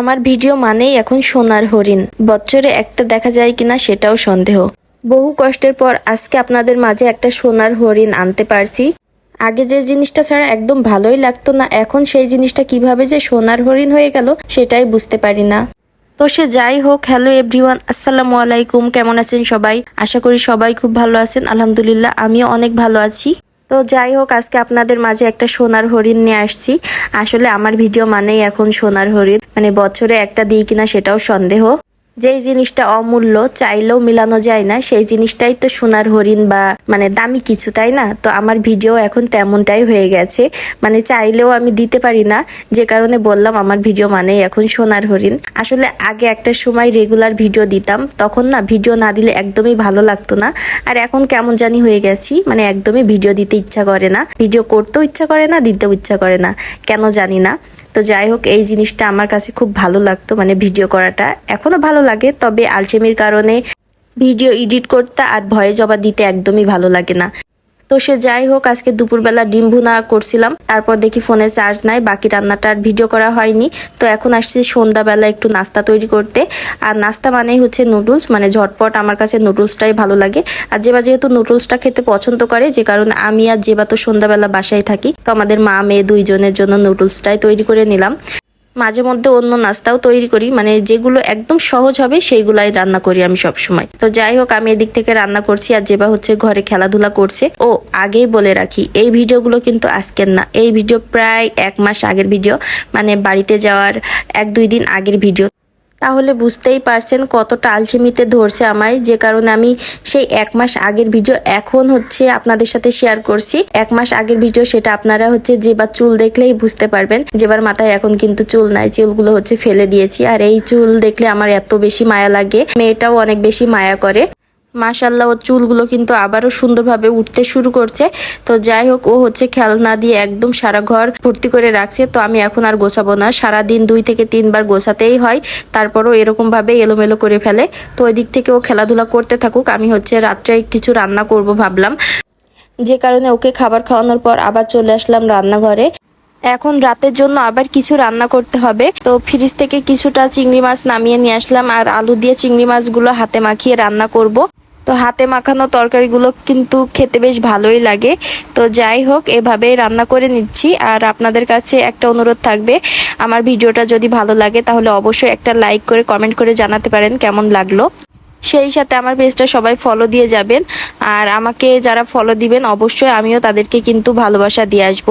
আমার ভিডিও মানেই এখন সোনার হরিণ। বছরে একটা দেখা যায় কিনা সেটাও সন্দেহ। বহু কষ্টের পর আজকে আপনাদের মাঝে একটা সোনার হরিণ আনতে পারছি। আগে যে জিনিসটা ছাড়া একদম ভালোই লাগতো না, এখন সেই জিনিসটা কীভাবে যে সোনার হরিণ হয়ে গেল সেটাই বুঝতে পারি না। তো সে যাই হোক, হ্যালো এভরিওয়ান, আসসালামু আলাইকুম, কেমন আছেন সবাই? আশা করি সবাই খুব ভালো আছেন। আলহামদুলিল্লাহ, আমিও অনেক ভালো আছি। তো যাই হোক, আজকে আপনাদের মাঝে একটা সোনার হরিণ নিয়ে আসছি। আসলে আমার ভিডিও মানেই এখন সোনার হরিণ। মানে বছরে একটা দিই কিনা সেটাও সন্দেহ। যেই জিনিসটা অমূল্য, চাইলেও মিলানো যায় না। সেই জিনিসটাই তো সোনার হরিণ বা মানে দামি কিছু, তাই না? তো আমার ভিডিও এখন তেমনটাই হয়ে গেছে। মানে চাইলেও আমি দিতে পারি না। যে কারণে বললাম, আমার ভিডিও মানেই এখন সোনার হরিণ। আসলে আগে একটা সময় রেগুলার ভিডিও দিতাম। তখন না, ভিডিও না দিলে একদমই ভালো লাগতো না। আর এখন কেমন জানি হয়ে গেছি। মানে একদমই ভিডিও দিতে ইচ্ছা করে না। ভিডিও করতেও ইচ্ছা করে না, দিতেও ইচ্ছা করে না। কেন জানি না। তো যাই হোক, এই জিনিসটা আমার কাছে খুব ভালো লাগতো মানে ভিডিও করাটা। এখনও ভালো লাগে, তবে আলসেমির কারণে ভিডিও এডিট করতে আর ভয়ে জবা দিতে একদমই ভালো লাগে না। তো সে যাই হোক, আজকে দুপুরবেলা ডিম ভুনা করছিলাম। তারপর দেখি ফোনে চার্জ নাই, বাকি রান্নাটা আর ভিডিও করা হয়নি। তো এখন আসছি সন্ধ্যাবেলা একটু নাস্তা তৈরি করতে। আর নাস্তা মানেই হচ্ছে নুডলস মানে ঝটপট আমার কাছে নুডলসটাই ভালো লাগে। আর যেবা যেহেতু নুডলসটা খেতে পছন্দ করে, যে কারণে আমি আর যেবা তো সন্ধ্যাবেলা বাসায় থাকি, তো আমাদের মা, মেয়ে দুইজনের জন্য নুডলসটাই তৈরি করে নিলাম। মাঝে মধ্যে অন্য নাস্তাও তৈরি করি। মানে যেগুলো একদম সহজ হবে, সেইগুলাই রান্না করি আমি সব সময় তো যাই হোক, আমি এদিক থেকে রান্না করছি আর যেবা হচ্ছে ঘরে খেলাধুলা করছে। ও, আগেই বলে রাখি, এই ভিডিওগুলো কিন্তু আজকের না। এই ভিডিও প্রায় এক মাস আগের ভিডিও মানে বাড়িতে যাওয়ার এক দুই দিন আগের ভিডিও। তাহলে বুঝতেই পারছেন কতটা আলসেমিতে ধরছে আমায়। যে কারণে আমি সেই এক মাস আগের ভিডিও এখন হচ্ছে আপনাদের সাথে শেয়ার করছি। এক মাস আগের ভিডিও সেটা আপনারা হচ্ছে যেবার চুল দেখলেই বুঝতে পারবেন। যেবার মাথায় এখন কিন্তু চুল নাই, চুলগুলো হচ্ছে ফেলে দিয়েছি। আর এই চুল দেখলে আমার এত বেশি মায়া লাগে। মেয়েটাও অনেক বেশি মায়া করে। মাশাল্লাহ ওর চুলগুলো কিন্তু আবারও সুন্দরভাবে উঠতে শুরু করছে। তো যাই হোক, ও হচ্ছে খেলনা দিয়ে একদম সারা ঘর ভর্তি করে রাখছে। তো আমি এখন আর গোছাবো না। সারা দিন দুই থেকে তিনবার গোছাতেই হয়। তারপরও এরকমভাবে এলোমেলো করে ফেলে। তো ওই দিক থেকে ও খেলাধুলা করতে থাকুক। আমি হচ্ছে রাত্রে কিছু রান্না করব ভাবলাম। যে কারণে ওকে খাবার খাওয়ানোর পর আবার চলে আসলাম রান্নাঘরে। এখন রাতের জন্য আবার কিছু রান্না করতে হবে। তো ফ্রিজ থেকে কিছুটা চিংড়ি মাছ নামিয়ে নিয়ে আসলাম। আর আলু দিয়ে চিংড়ি মাছগুলো হাতে মাখিয়ে রান্না করব। তো হাতে মাখানো তরকারিগুলো কিন্তু খেতে বেশ ভালোই লাগে। তো যাই হোক, এভাবেই রান্না করে নিচ্ছি। আর আপনাদের কাছে একটা অনুরোধ থাকবে, আমার ভিডিওটা যদি ভালো লাগে তাহলে অবশ্যই একটা লাইক করে, কমেন্ট করে জানাতে পারেন কেমন লাগল। সেই সাথে আমার পেজটা সবাই ফলো দিয়ে যাবেন। আর আমাকে যারা ফলো দিবেন, অবশ্যই আমিও তাদেরকে কিন্তু ভালোবাসা দিয়ে আসব।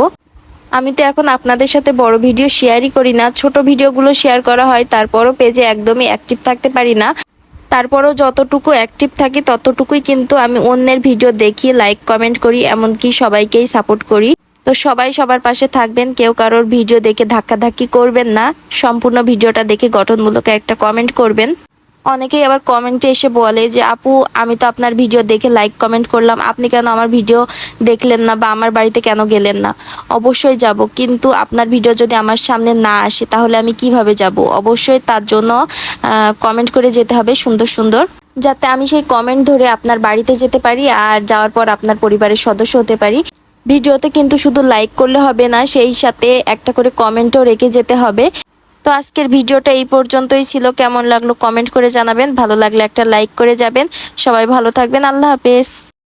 আমি তো এখন আপনাদের সাথে বড় ভিডিও শেয়ারই করি না। ছোট ভিডিওগুলো শেয়ার করা হয়, তারপরও পেজে একদমই অ্যাক্টিভ থাকতে পারি না। তারপরও যতটুকু অ্যাক্টিভ থাকি ততটুকুই কিন্তু আমি অন্যের ভিডিও দেখি লাইক কমেন্ট করি, এমনকি সবাইকেই সাপোর্ট করি। তো সবাই সবার পাশে থাকবেন, কেউ কারোর ভিডিও দেখে ধাক্কাধাক্কি করবেন না। সম্পূর্ণ ভিডিওটা দেখে গঠনমূলক একটা কমেন্ট করবেন। অনেকেই আবার কমেন্টে এসে বলে যে, আপু, আমি তো আপনার ভিডিও দেখে লাইক কমেন্ট করলাম। আপনি কেন আমার ভিডিও দেখলেন না বা আমার বাড়িতে কেন গেলেন না? অবশ্যই যাব। কিন্তু আপনার ভিডিও যদি আমার সামনে না আসে, তাহলে আমি কীভাবে যাব? অবশ্যই তার জন্য কমেন্ট করে যেতে হবে সুন্দর সুন্দর। যাতে আমি সেই কমেন্ট ধরে আপনার বাড়িতে যেতে পারি আর যাওয়ার পর আপনার পরিবারের সদস্য হতে পারি। ভিডিওতে কিন্তু শুধু লাইক করলে হবে না, সেই সাথে একটা করে কমেন্টও রেখে যেতে হবে। তো আজকের ভিডিওটা এই পর্যন্তই ছিল। কেমন লাগল কমেন্ট করে জানাবেন। ভালো লাগলে একটা লাইক করে যাবেন। সবাই ভালো থাকবেন। আল্লাহ হাফেজ।